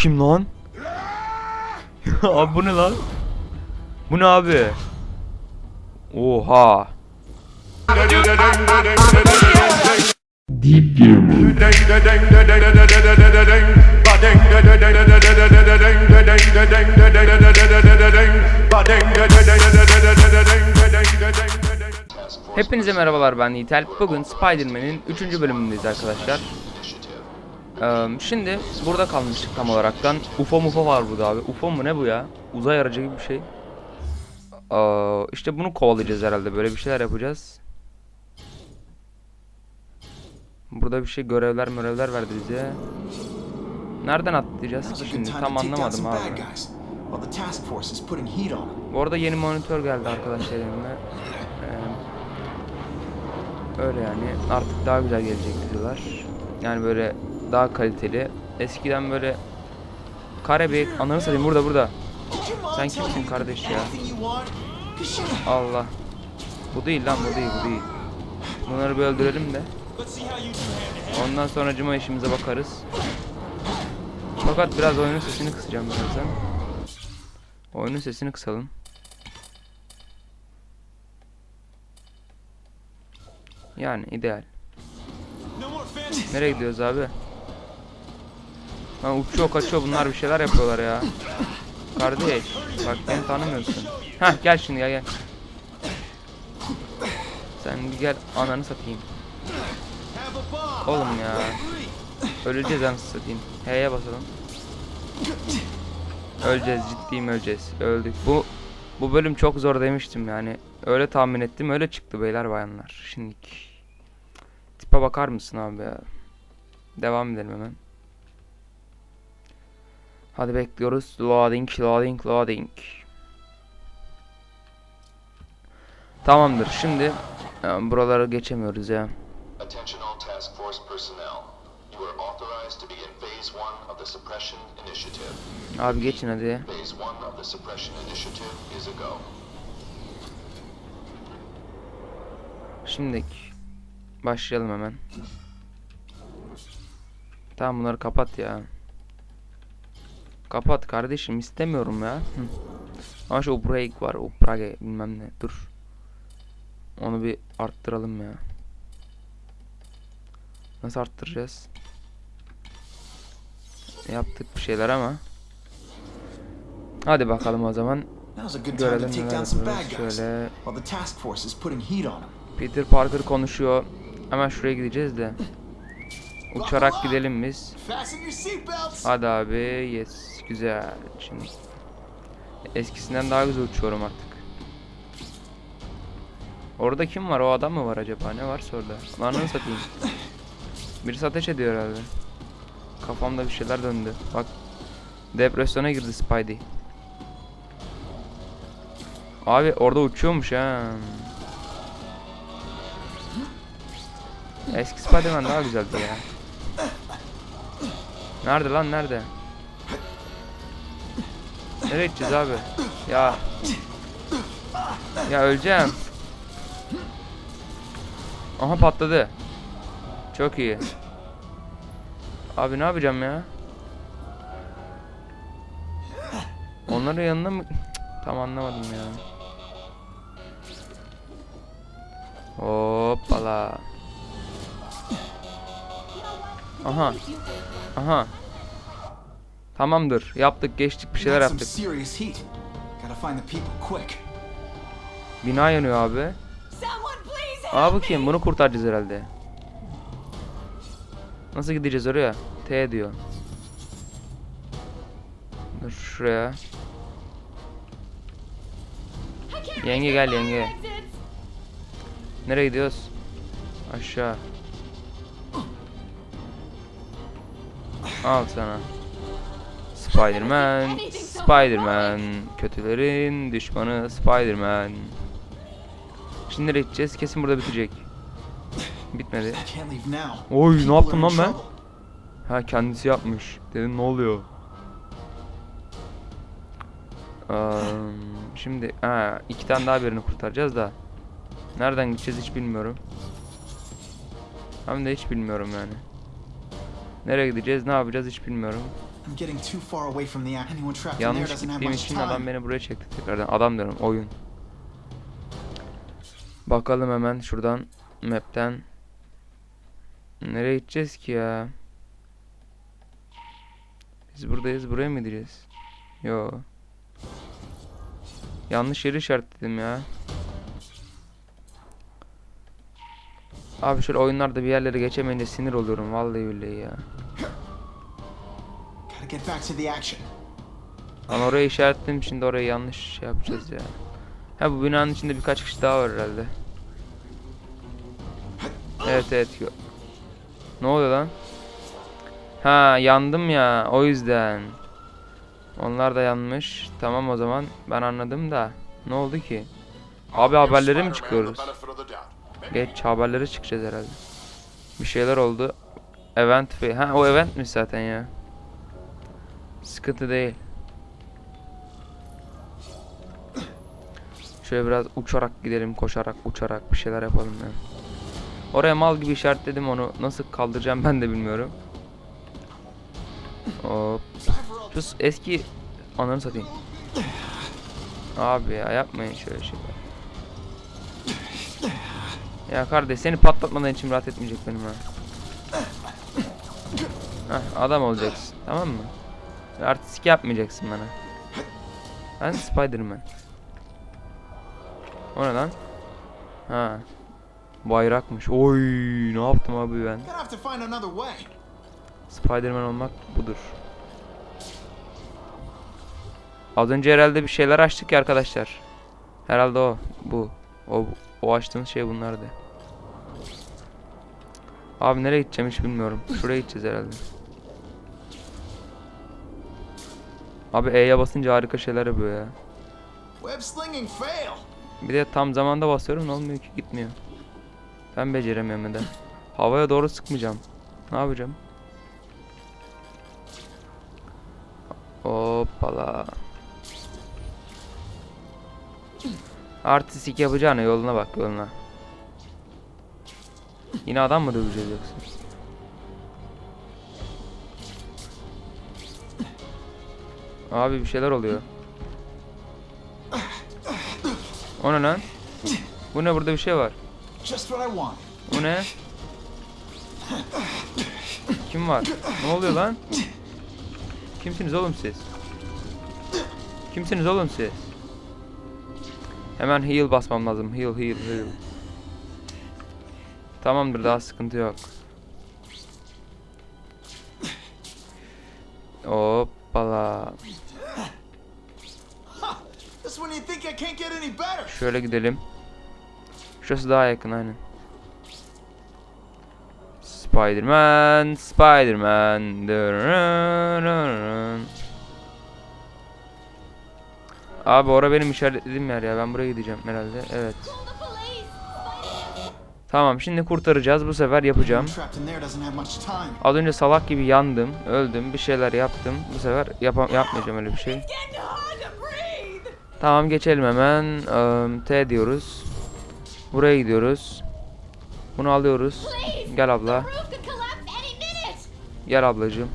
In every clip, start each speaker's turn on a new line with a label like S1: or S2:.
S1: kim lan? abi bu ne lan? Bu ne abi? Oha. Hepinize merhabalar ben Yiğitel. Bugün Spider-Man'in 3. bölümündeyiz arkadaşlar. Ee, şimdi burada kalmıştık tam olaraktan. UFO mufo var burada abi. UFO mu ne bu ya? Uzay aracı gibi bir şey. Ee, işte bunu kovalayacağız herhalde. Böyle bir şeyler yapacağız. Burada bir şey görevler görevler verdi bize. Nereden atlayacağız
S2: good
S1: şimdi? Tam anlamadım abi. Bu arada yeni monitör geldi arkadaşlar elime. Ee, öyle yani artık daha güzel gelecek diyorlar. Yani böyle daha kaliteli. Eskiden böyle kare bir ananı satayım burada burada. Sen kimsin kardeş ya? Allah. Bu değil lan bu değil bu değil. Bunları bir öldürelim de. Ondan sonra cuma işimize bakarız. Fakat biraz oyunun sesini kısacağım birazdan. Oyunun sesini kısalım. Yani ideal. Nereye gidiyoruz abi? Lan uçuyor kaçıyor bunlar bir şeyler yapıyorlar ya. Kardeş bak beni tanımıyorsun. Heh gel şimdi gel gel. Sen bir gel ananı satayım. Oğlum ya. Öleceğiz anasını satayım. H'ye basalım. Öleceğiz ciddiyim öleceğiz. Öldük. Bu bu bölüm çok zor demiştim yani. Öyle tahmin ettim öyle çıktı beyler bayanlar. Şimdi tipe bakar mısın abi ya? Devam edelim hemen. Hadi bekliyoruz. Loading, loading, loading. Tamamdır. Şimdi e, buraları geçemiyoruz ya.
S3: Attention all task force personnel. You are authorized to begin phase one of the suppression initiative.
S1: Abi geçin hadi. Şimdi başlayalım hemen. Tamam bunları kapat ya. Kapat kardeşim istemiyorum ya. Hı. Ama şu break var, o Prague bilmem ne. Dur. Onu bir arttıralım ya. Nasıl arttıracağız? Yaptık bir şeyler ama. Hadi bakalım o zaman. Görelim Şöyle. Peter Parker konuşuyor. Hemen şuraya gideceğiz de. Uçarak gidelim biz. Hadi abi yes güzel. Şimdi eskisinden daha güzel uçuyorum artık. Orada kim var? O adam mı var acaba? Ne varsa orada Lanını satayım? Birisi ateş ediyor herhalde. Kafamda bir şeyler döndü. Bak Depresyona girdi Spidey. Abi orada uçuyormuş ha. Eski Spiderman daha güzeldi ya. Nerede lan nerede? Nereye gideceğiz abi? Ya. Ya öleceğim. Aha patladı. Çok iyi. Abi ne yapacağım ya? Onların yanına mı? Cık, Tam anlamadım ya. Hoppala. Aha. Aha. Tamamdır. Yaptık, geçtik, bir şeyler yaptık. Bina yanıyor abi.
S4: Me.
S1: kim? Bunu kurtaracağız herhalde. Nasıl gideceğiz oraya? T diyor. Dur şuraya. Yenge gel, yenge. Nereye gidiyoruz? Aşağı. Al sana. Spiderman, Spiderman, kötülerin düşmanı Spiderman. Şimdi nereye gideceğiz? Kesin burada bitecek. Bitmedi. Oy ne yaptım lan ben? Ha kendisi yapmış. Dedim ne oluyor? Eee, şimdi ha iki tane daha birini kurtaracağız da. Nereden gideceğiz hiç bilmiyorum. Hem de hiç bilmiyorum yani. Nereye gideceğiz, ne yapacağız hiç bilmiyorum. Yanlış gittiğim için adam beni buraya çekti tekrardan. Adam diyorum oyun. Bakalım hemen şuradan map'ten. Nereye gideceğiz ki ya? Biz buradayız. Buraya mı gideceğiz? Yo. Yanlış yeri işaretledim ya. Abi şöyle oyunlarda bir yerlere geçemeyince sinir oluyorum vallahi billahi ya.
S2: Get back to the action.
S1: Ama orayı işaretledim şimdi orayı yanlış şey yapacağız ya. Ha bu binanın içinde birkaç kişi daha var herhalde. Evet evet. Ne oluyor lan? Ha yandım ya o yüzden. Onlar da yanmış. Tamam o zaman ben anladım da. Ne oldu ki? Abi haberlere mi çıkıyoruz? Geç haberlere çıkacağız herhalde. Bir şeyler oldu. Event Ha o eventmiş zaten ya. Sıkıntı değil. Şöyle biraz uçarak gidelim, koşarak, uçarak bir şeyler yapalım yani. Oraya mal gibi işaretledim onu. Nasıl kaldıracağım ben de bilmiyorum. Hop. Şu eski ananı satayım. Abi ya yapmayın şöyle şeyler. Ya kardeş seni patlatmadan içim rahat etmeyecek benim ha. Heh, adam olacaksın tamam mı? Artistik yapmayacaksın bana. Ben Spiderman. O ne lan? Ha. Bayrakmış. Oy, ne yaptım abi ben? Spiderman olmak budur. Az önce herhalde bir şeyler açtık ya arkadaşlar. Herhalde o. Bu. O, o açtığımız şey bunlardı. Abi nereye gideceğim hiç bilmiyorum. Şuraya gideceğiz herhalde. Abi E'ye basınca harika şeyler yapıyor ya.
S2: Web slinging fail.
S1: Bir de tam zamanda basıyorum ne olmuyor ki gitmiyor. Ben beceremiyorum neden. Havaya doğru sıkmayacağım. Ne yapacağım? Hoppala. Artistik yapacağına yoluna bak yoluna. Yine adam mı döveceğiz yoksa? Abi bir şeyler oluyor. O ne lan? Bu ne burada bir şey var. Bu ne? Kim var? Ne oluyor lan? Kimsiniz oğlum siz? Kimsiniz oğlum siz? Hemen heal basmam lazım. Heal heal heal. Tamamdır daha sıkıntı yok. Hoppala.
S2: This is when you think I can't get any better.
S1: Şöyle gidelim. Şurası daha yakın aynen. Spider-Man, Spider-Man. Abi ora benim işaretlediğim yer ya. Ben buraya gideceğim herhalde. Evet. Tamam şimdi kurtaracağız. Bu sefer yapacağım. Az önce salak gibi yandım. Öldüm. Bir şeyler yaptım. Bu sefer yapam yapmayacağım öyle bir şey. Tamam geçelim hemen. T diyoruz. Buraya gidiyoruz. Bunu alıyoruz. Gel abla. Gel ablacığım.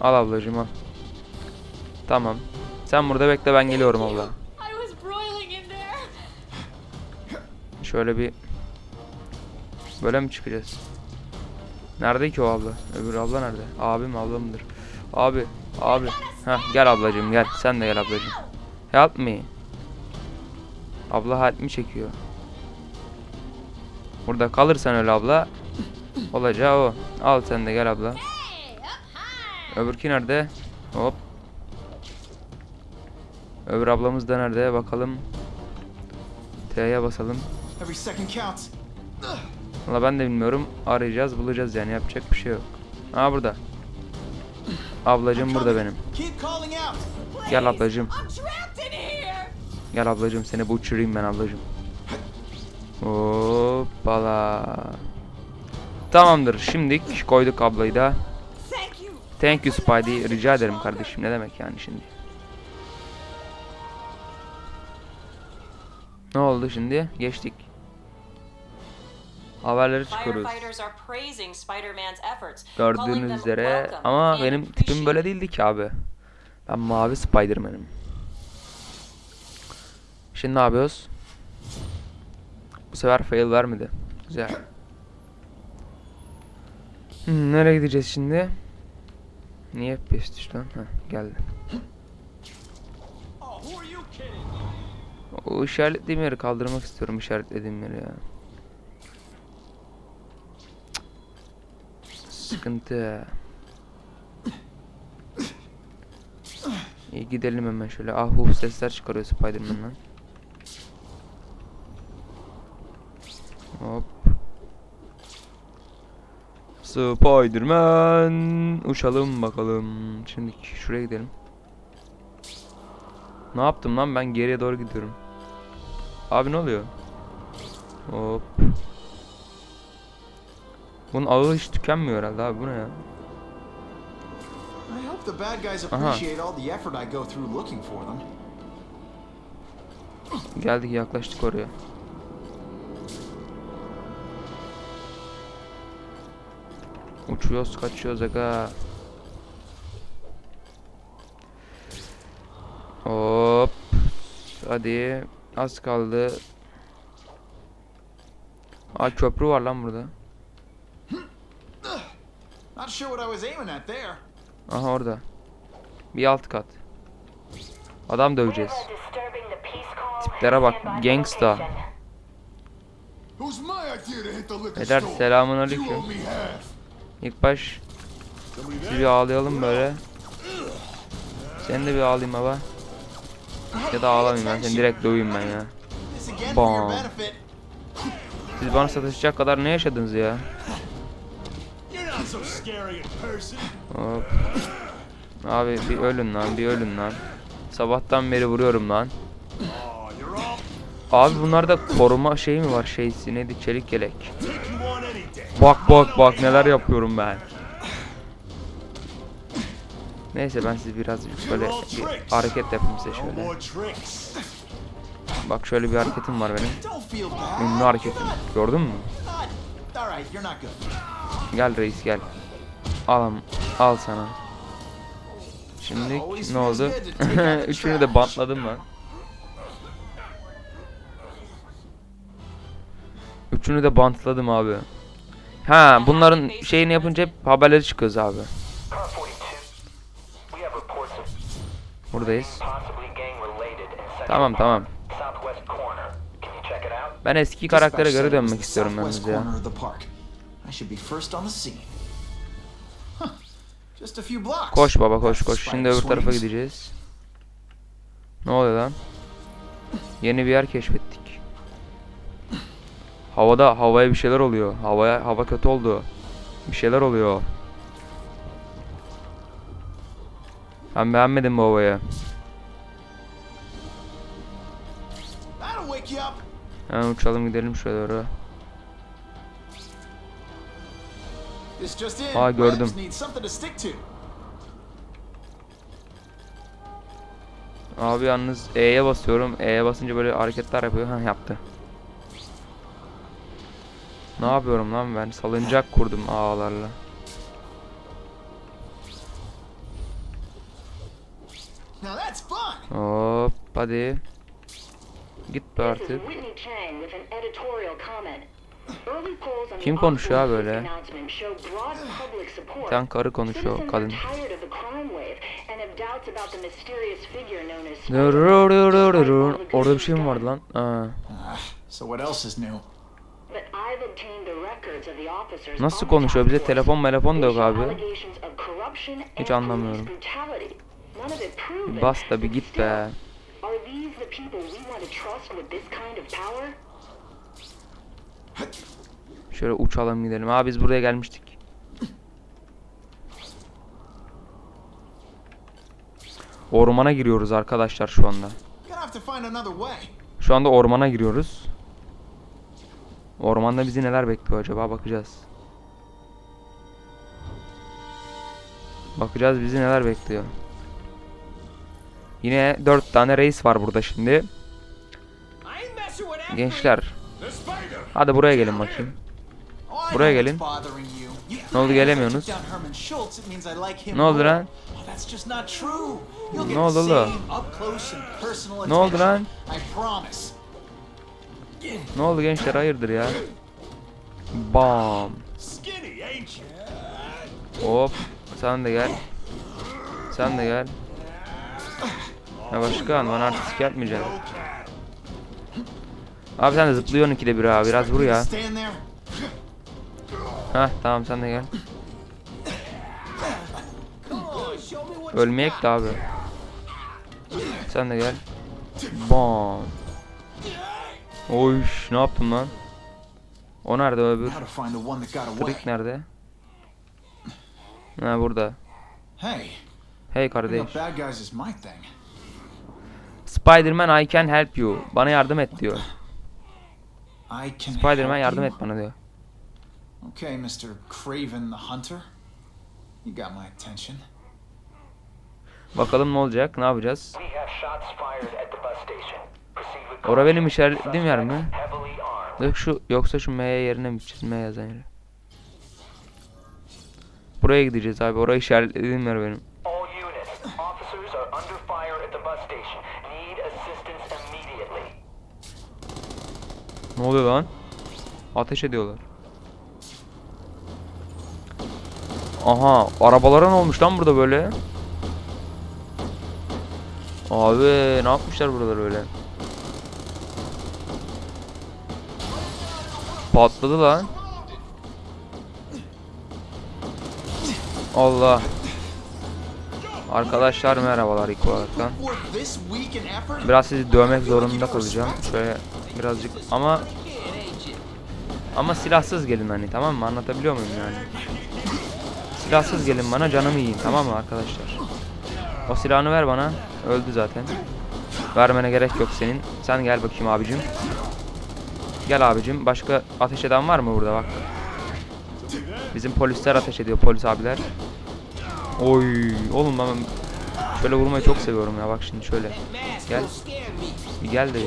S1: Al ablacığım al. Tamam. Sen burada bekle ben geliyorum abla. Şöyle bir böyle mi çıkacağız? Nerede ki o abla? Öbür abla nerede? Abim abla mıdır? Abi, abi. Ha gel ablacığım gel. Sen de gel ablacığım. Help me. Abla help me çekiyor. Burada kalırsan öyle abla. Olacağı o. Al sen de gel abla. Öbürki nerede? Hop. Öbür ablamız da nerede? Bakalım. T'ye basalım. Valla ben de bilmiyorum. Arayacağız, bulacağız yani. Yapacak bir şey yok. Aa burada. Ablacım burada benim. Gel
S4: here.
S1: Gel ablacım seni bu uçurayım ben ablacım. Hoppala. Tamamdır. Şimdilik koyduk ablayı da.
S4: Thank you
S1: Spidey. Rica ederim kardeşim. Ne demek yani şimdi? Ne oldu şimdi? Geçtik. Haberleri çıkıyoruz. Gördüğünüz üzere ama benim tipim böyle değildi ki abi. Ben mavi Spider-Man'im. Şimdi ne yapıyoruz? Bu sefer fail vermedi. Güzel. Hmm, nereye gideceğiz şimdi? Niye FPS düştü lan? Heh, geldi.
S2: Oh?
S1: O işaretlediğim yeri kaldırmak istiyorum işaretlediğim yeri ya. Sıkıntı. İyi gidelim hemen şöyle. Ah uh sesler çıkarıyor Spider-Man'dan. Hop. Spider-Man uçalım bakalım. Şimdi şuraya gidelim. Ne yaptım lan ben geriye doğru gidiyorum. Abi ne oluyor? Hop. Bunun ağı hiç tükenmiyor herhalde abi bu ne ya?
S2: I hope the bad guys appreciate all the effort I go through looking for them.
S1: Geldik yaklaştık oraya. Uçuyoruz kaçıyoruz aga. Hop. Hadi. Az kaldı. Aa köprü var lan burada.
S2: Not sure what I was aiming at there.
S1: Aha orada. Bir alt kat. Adam döveceğiz. Tiplere bak, gangsta.
S2: Store.
S1: selamun aleyküm. İlk baş sizi bir ağlayalım böyle. Seni de bir ağlayayım baba. Ya da ağlamayayım ben seni direkt döveyim ben ya. Bam. Siz bana satışacak kadar ne yaşadınız ya? Hop. Abi bir ölün lan bir ölün lan. Sabahtan beri vuruyorum lan. Abi bunlarda koruma şeyi mi var şeysi neydi çelik yelek. Bak bak bak neler yapıyorum ben. Neyse ben siz biraz böyle bir hareket yapayım size şöyle. Bak şöyle bir hareketim var benim. Ünlü hareketim. Gördün mü? Gel reis gel. Al al sana. Şimdi ne oldu? Üçünü de bantladım ben. Üçünü de bantladım abi. Ha bunların şeyini yapınca hep haberleri çıkıyoruz abi.
S5: Car 42. We have reports of
S1: Buradayız. Tamam tamam. Ben eski karaktere
S2: was
S1: dönmek istiyorum yalnız ya.
S2: Should be first on the scene. Just a few blocks.
S1: Koş baba koş koş. Şimdi öbür tarafa gideceğiz. Ne oluyor lan? Yeni bir yer keşfettik. Havada havaya bir şeyler oluyor. Havaya hava kötü oldu. Bir şeyler oluyor. Ben beğenmedim bu havayı. Hemen uçalım gidelim şuraya doğru.
S2: This just in.
S1: Aa, gördüm.
S2: Webs need something to stick to.
S1: Abi yalnız E'ye basıyorum. E'ye basınca böyle hareketler yapıyor. Ha yaptı. Ne yapıyorum lan ben? Salıncak kurdum ağlarla.
S2: Now that's fun.
S1: Hop hadi. Git be artık. Kim konuşuyor ha böyle? Sen karı konuşuyor kadın. Orada bir şey mi vardı lan?
S6: Officers
S1: Nasıl konuşuyor? Bize telefon telefon da yok abi. Hiç anlamıyorum. Bas da bir git be.
S6: Are these the people we want to trust with this kind of power?
S1: Şöyle uçalım gidelim. Aa biz buraya gelmiştik. Ormana giriyoruz arkadaşlar şu anda. Şu anda ormana giriyoruz. Ormanda bizi neler bekliyor acaba bakacağız. Bakacağız bizi neler bekliyor. Yine dört tane reis var burada şimdi. Gençler. Hadi buraya gelin bakayım. Buraya gelin. Ne oldu, gelemiyorsunuz? Ne oldu lan? Ne oldu oğlum? Ne oldu lan? Ne oldu gençler hayırdır ya? Bam. Hop. Sen de gel. Sen de gel. Ya başkan bana artistik yapmayacaksın. Abi sen de zıplıyorsun ikide bir abi biraz vur ya. Hah tamam sen de gel. Ölmeyek de abi. Sen de gel. Bam. Oy ne yaptım lan? O nerede öbür? Trick nerede? Ha burada.
S2: Hey,
S1: kardeş. Spider-Man I can help you. Bana yardım et diyor. Spider-Man yardım et bana diyor.
S2: Okay, Mr. Craven the Hunter. You got my attention.
S1: Bakalım ne olacak? Ne yapacağız?
S5: We have shots fired at the bus station. Proceed with
S1: Ora benim
S5: caution.
S1: işaretlediğim yer mi?
S5: Suspect Heavily armed.
S1: Yok şu yoksa şu M yerine mi gideceğiz? M yazan yere. Buraya gideceğiz abi. Orayı işaretlediğim yer benim. Ne oluyor lan? Ateş ediyorlar. Aha, arabalara ne olmuş lan burada böyle? Abi ne yapmışlar burada böyle? Patladı lan. Allah. Arkadaşlar merhabalar ilk olaraktan. Biraz sizi dövmek zorunda kalacağım. Şöyle birazcık ama ama silahsız gelin hani tamam mı? Anlatabiliyor muyum yani? Silahsız gelin bana canımı yiyin tamam mı arkadaşlar? O silahını ver bana. Öldü zaten. Vermene gerek yok senin. Sen gel bakayım abicim. Gel abicim. Başka ateş eden var mı burada bak. Bizim polisler ateş ediyor polis abiler. Oy oğlum ben şöyle vurmayı çok seviyorum ya bak şimdi şöyle. Gel. Gel de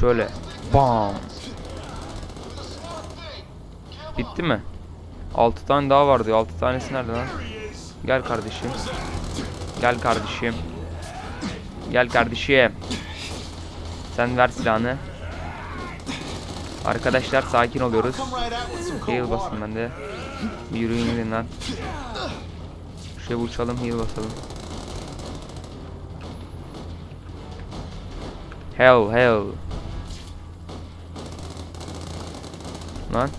S1: Şöyle. Bam. Bitti mi? 6 tane daha var diyor. 6 tanesi nerede lan? Gel kardeşim. Gel kardeşim. Gel kardeşim. Sen ver silahını. Arkadaşlar sakin oluyoruz. Heal basın ben yürüyün gidin lan. Şuraya uçalım heal basalım. Hell hell. Lan.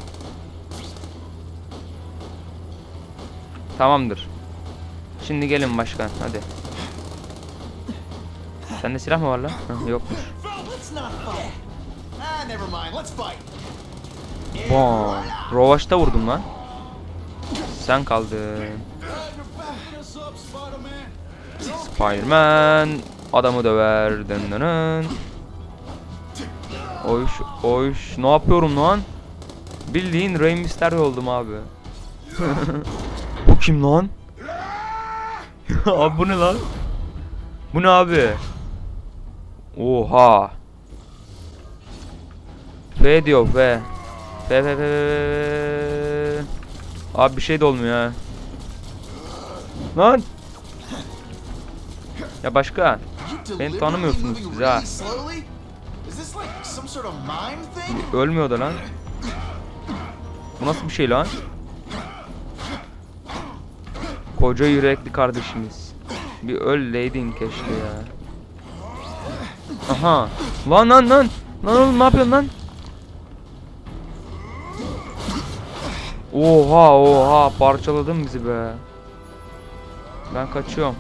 S1: Tamamdır. Şimdi gelin başkan hadi. Sende silah mı var lan? Yokmuş. Bom. Rovaşta vurdum lan. Sen kaldın.
S2: Spider-Man?
S1: Adamı döver. Dın dın dın. Oyş oyş ne yapıyorum lan? Bildiğin Rey Mysterio oldum abi. bu kim lan? abi bu ne lan? Bu ne abi? Oha. F diyor. F F F F F. Abi bir şey de olmuyor ha. Lan. Ya başka.
S2: Deliberately
S1: tanımıyorsunuz siz ha. Ölmüyor da lan. Bu nasıl bir şey lan? Koca yürekli kardeşimiz. Bir ölleydin keşke ya. Aha. Lan lan lan. Lan oğlum ne yapıyorsun lan? Oha oha parçaladın bizi be. Ben kaçıyorum.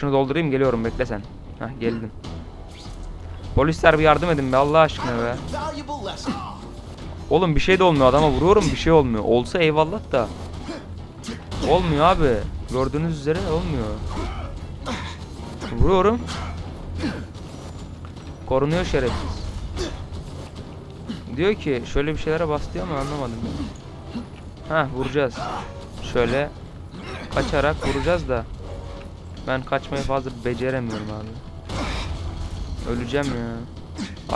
S1: Şunu doldurayım geliyorum bekle sen. Hah geldim. Polisler bir yardım edin be Allah aşkına be. Oğlum bir şey de olmuyor adama vuruyorum bir şey olmuyor. Olsa eyvallah da. Olmuyor abi. Gördüğünüz üzere olmuyor. Vuruyorum. Korunuyor şerefsiz. Diyor ki şöyle bir şeylere bas diyor ama anlamadım. Ha vuracağız. Şöyle kaçarak vuracağız da. Ben kaçmayı fazla beceremiyorum abi. Öleceğim ya.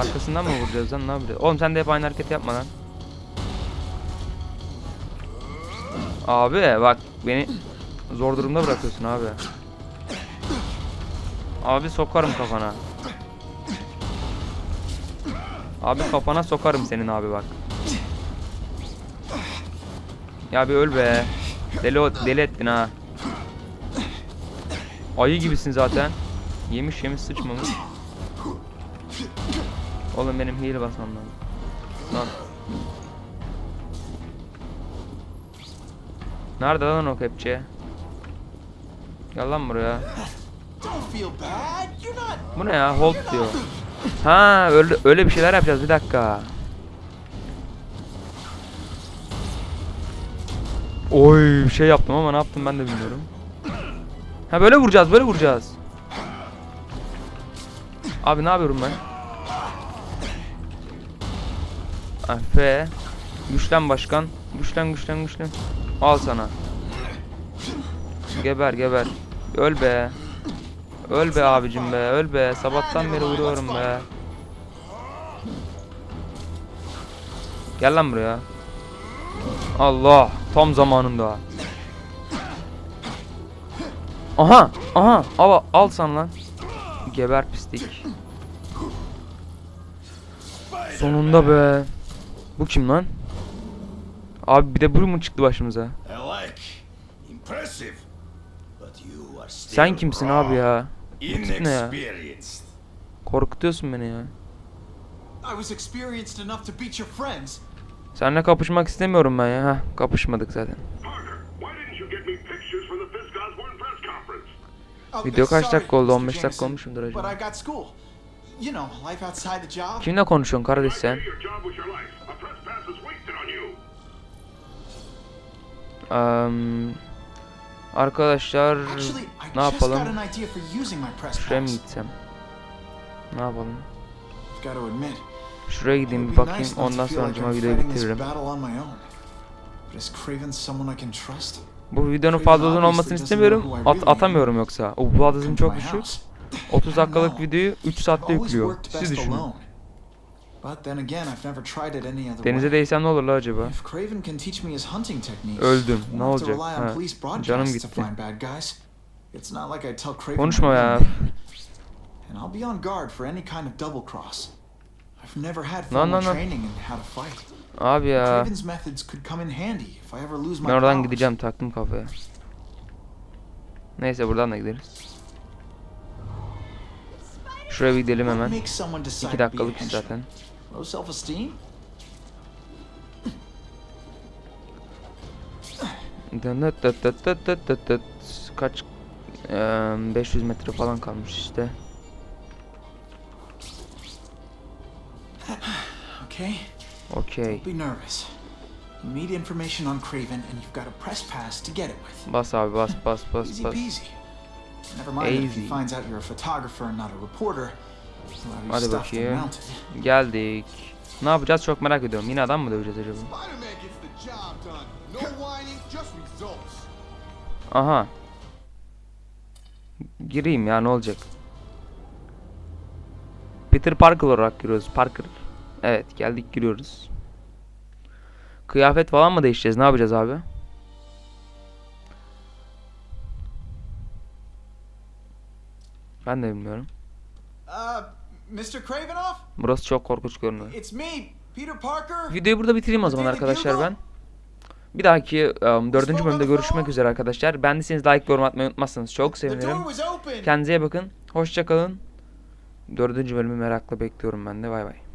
S1: Arkasından mı vuracağız lan ne yapacağız? Oğlum sen de hep aynı hareket yapma lan. Abi bak beni zor durumda bırakıyorsun abi. Abi sokarım kafana. Abi kafana sokarım senin abi bak. Ya bir öl be. Deli, deli ettin ha. Ayı gibisin zaten. Yemiş yemiş sıçmamış. Oğlum benim heal basmam lazım. Lan. Nerede lan o kepçe? Gel lan buraya. Bu ne ya? Hold diyor. Ha öyle, öyle bir şeyler yapacağız bir dakika. Oy bir şey yaptım ama ne yaptım ben de bilmiyorum. Ha böyle vuracağız böyle vuracağız. Abi ne yapıyorum ben? Afe. Güçlen başkan. Güçlen güçlen güçlen. Al sana. Geber geber. Öl be. Öl be abicim be, öl be. Sabahtan beri vuruyorum be. Gel lan buraya. Allah, tam zamanında. Aha, aha, al, al sen lan. Geber pislik. Sonunda be. Bu kim lan? Abi bir de bu mu çıktı başımıza? Sen kimsin abi ya? Bu ne ya? Korkutuyorsun beni ya. Seninle kapışmak istemiyorum ben ya. Heh, kapışmadık zaten.
S7: Parker, why didn't you get me pictures for the Fisk Osborne press conference?
S2: Oh,
S1: Video kaç dakika oldu?
S2: Mr.
S1: 15 dakika olmuşumdur
S2: But
S1: acaba.
S2: I got school. You know, life outside the job.
S1: Kimle konuşuyorsun kardeş sen? Eee, arkadaşlar ne yapalım? Şuraya mı gitsem? Ne yapalım? Şuraya gideyim bir bakayım ondan sonra videoyu bitiririm.
S2: But is Craven someone I can trust?
S1: Bu videonun fazla uzun olmasını istemiyorum. At, atamıyorum yoksa. O bu
S2: to
S1: çok düşük.
S2: house.
S1: 30
S2: I
S1: dakikalık videoyu 3
S2: I've
S1: saatte yüklüyor. Siz düşünün. Denize değsem ne olur la acaba? Öldüm. Ne olacak? Ha, canım gitti. Konuşma ya.
S2: real name. And
S1: Abi ya. Ben oradan gideceğim taktım kafaya. Neyse buradan da gideriz. Şuraya bir gidelim hemen.
S2: makes someone decide
S1: 2
S2: to be a
S1: dakikalık zaten. Kaç eee, 500 metre falan kalmış işte.
S2: Okay,
S1: Okey.
S2: don't be nervous. You need information on Craven, and you've got a press pass to get it with.
S1: Bas abi bas bas bas
S2: Easy
S1: bas.
S2: peasy. Never mind that if he
S1: Easy.
S2: finds out you're a photographer and not a reporter. He'll have you
S1: Hadi bakayım. Geldik. Ne yapacağız çok merak ediyorum. Yine adam mı döveceğiz acaba? Aha. Gireyim ya ne olacak? Peter Parker olarak giriyoruz. Parker. Evet geldik giriyoruz. Kıyafet falan mı değişeceğiz? Ne yapacağız abi? Ben de bilmiyorum.
S2: Uh, Mr. Cravenoff?
S1: Burası çok korkunç görünüyor.
S2: It's me, Peter Parker.
S1: Videoyu burada bitireyim o zaman arkadaşlar ben. Bir dahaki um, dördüncü bölümde görüşmek üzere arkadaşlar. Beğendiyseniz like, yorum atmayı unutmazsanız çok sevinirim. Kendinize bakın. Hoşça kalın. Dördüncü bölümü merakla bekliyorum ben de. Bay bay.